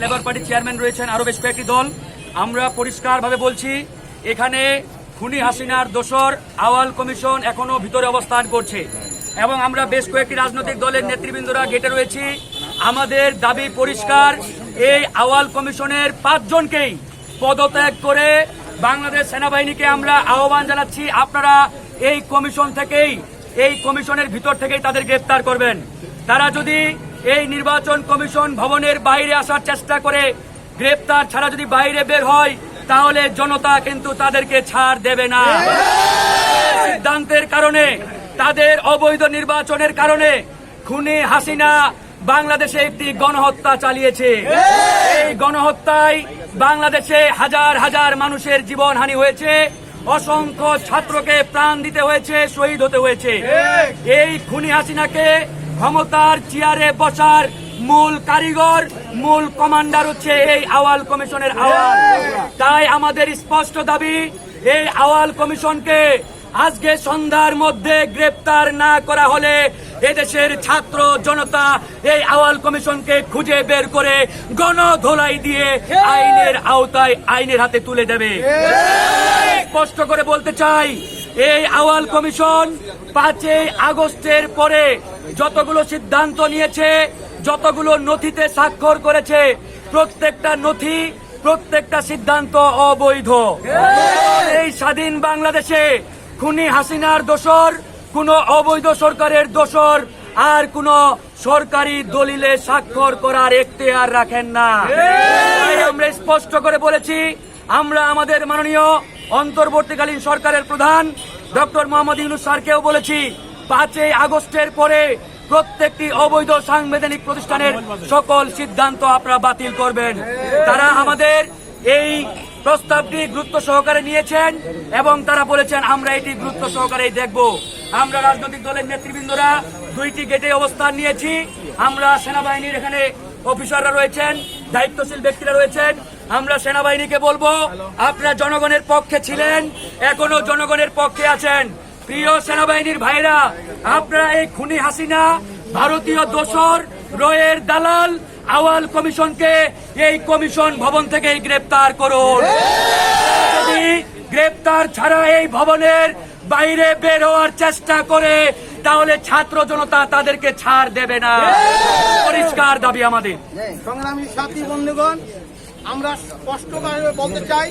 Labour পার্টির chairman রয়েছেন আরও বেশ কয়েকটি দল। আমরা পরিষ্কারভাবে বলছি, এখানে খুনি হাসিনার দোসর আওয়াল কমিশন এখনও ভিতরে অবস্থান করছে। এবং আমরা বেশ কয়েকটি রাজনৈতিক দলের নেতৃবৃন্দরা গেটে রয়েছি। আমাদের দাবি পরিষ্কার, এই আওয়াল কমিশনের পাঁচজনকেই পদত্যাগ করে বাংলাদেশ সেনাবাহিনীকে আমরা আহ্বান জানাচ্ছি, আপনারা এই কমিশন থেকেই, এই কমিশনের ভিতর থেকেই তাদের গ্রেপ্তার করবেন। তারা যদি এই নির্বাচন কমিশন ভবনের বাইরে আসার চেষ্টা করে গ্রেপ্তার ছাড়া যদি বাইরে বের হয় তাহলে জনতা কিন্তু তাদেরকে ছাড় দেবে না। সিদ্ধান্তের কারণে তাদের অবৈধ নির্বাচনের কারণে খুনি হাসিনা বাংলাদেশে একটি গণহত্যা চালিয়েছে। এই গণহত্যায় বাংলাদেশে হাজার হাজার মানুষের জীবনহানি হয়েছে। অসংখ্য ছাত্রকে প্রাণ দিতে হয়েছে শহীদ হতে হয়েছে। এই খুনি হাসিনাকে ক্ষমতার চেয়ারে বসার মূল কারিগর, মূল কমান্ডার হচ্ছে এই আওয়াল কমিশনের আওয়াল। তাই আমাদের স্পষ্ট দাবি, এই আওয়াল কমিশনকে আজকে সন্ধ্যার মধ্যে গ্রেপ্তার না করা হলে এদেশের ছাত্র জনতা এই আওয়াল কমিশনকে খুঁজে বের করে গণধোলাই দিয়ে আইনের আওতায় আইনের হাতে তুলে দেবে। স্পষ্ট করে বলতে চাই, এই আওয়াল কমিশন পাঁচই আগস্টের পরে যতগুলো সিদ্ধান্ত নিয়েছে, যতগুলো নথিতে স্বাক্ষর করেছে, প্রত্যেকটা নথি, প্রত্যেকটা সিদ্ধান্ত অবৈধ। এই স্বাধীন বাংলাদেশে খুনি হাসিনার দোসর কোন অবৈধ সরকারের দোসর আর কোন সরকারি দলিলে স্বাক্ষর করার এখতিয়ার রাখেন না। আমরা স্পষ্ট করে বলেছি, আমরা আমাদের মাননীয় অন্তর্বর্তীকালীন সরকারের প্রধান ডক্টর মোহাম্মদ ইউনুস স্যারকেও বলেছি, পাঁচই আগস্টের পরে প্রত্যেকটি অবৈধ সাংবিধানিক প্রতিষ্ঠানের সকল সিদ্ধান্ত আপনারা বাতিল করবেন। তারা আমাদের এই প্রস্তাবটি গুরুত্ব সহকারে নিয়েছেন এবং তারা বলেছেন, আমরা এটি গুরুত্ব সহকারে দেখব। আমরা রাজনৈতিক দলের নেতৃবৃন্দরা দুইটি গেটে অবস্থান নিয়েছি। আমরা সেনাবাহিনীর এখানে অফিসাররা রয়েছেন, দায়িত্বশীল ব্যক্তিরা রয়েছেন। আমরা সেনাবাহিনীকে বলব, আপনারা জনগণের পক্ষে ছিলেন এখনও জনগণের পক্ষে আছেন। প্রিয় সেনাবাহিনীর ভাইরা, আপনারা এই খুনি হাসিনা, ভারতীয় দোসর, রয়ের দালাল, আওয়াল কমিশনকে এই কমিশন ভবন থেকে গ্রেপ্তার করুন। যদি গ্রেপ্তার ছাড়া এই ভবনের বাইরে বের হওয়ার চেষ্টা করে, তাহলে ছাত্র জনতা তাদেরকে ছাড় দেবে না। পরিষ্কার দাবি আমাদের। সংগ্রামী সাথী বন্ধুগণ, আমরা স্পষ্ট বলতে চাই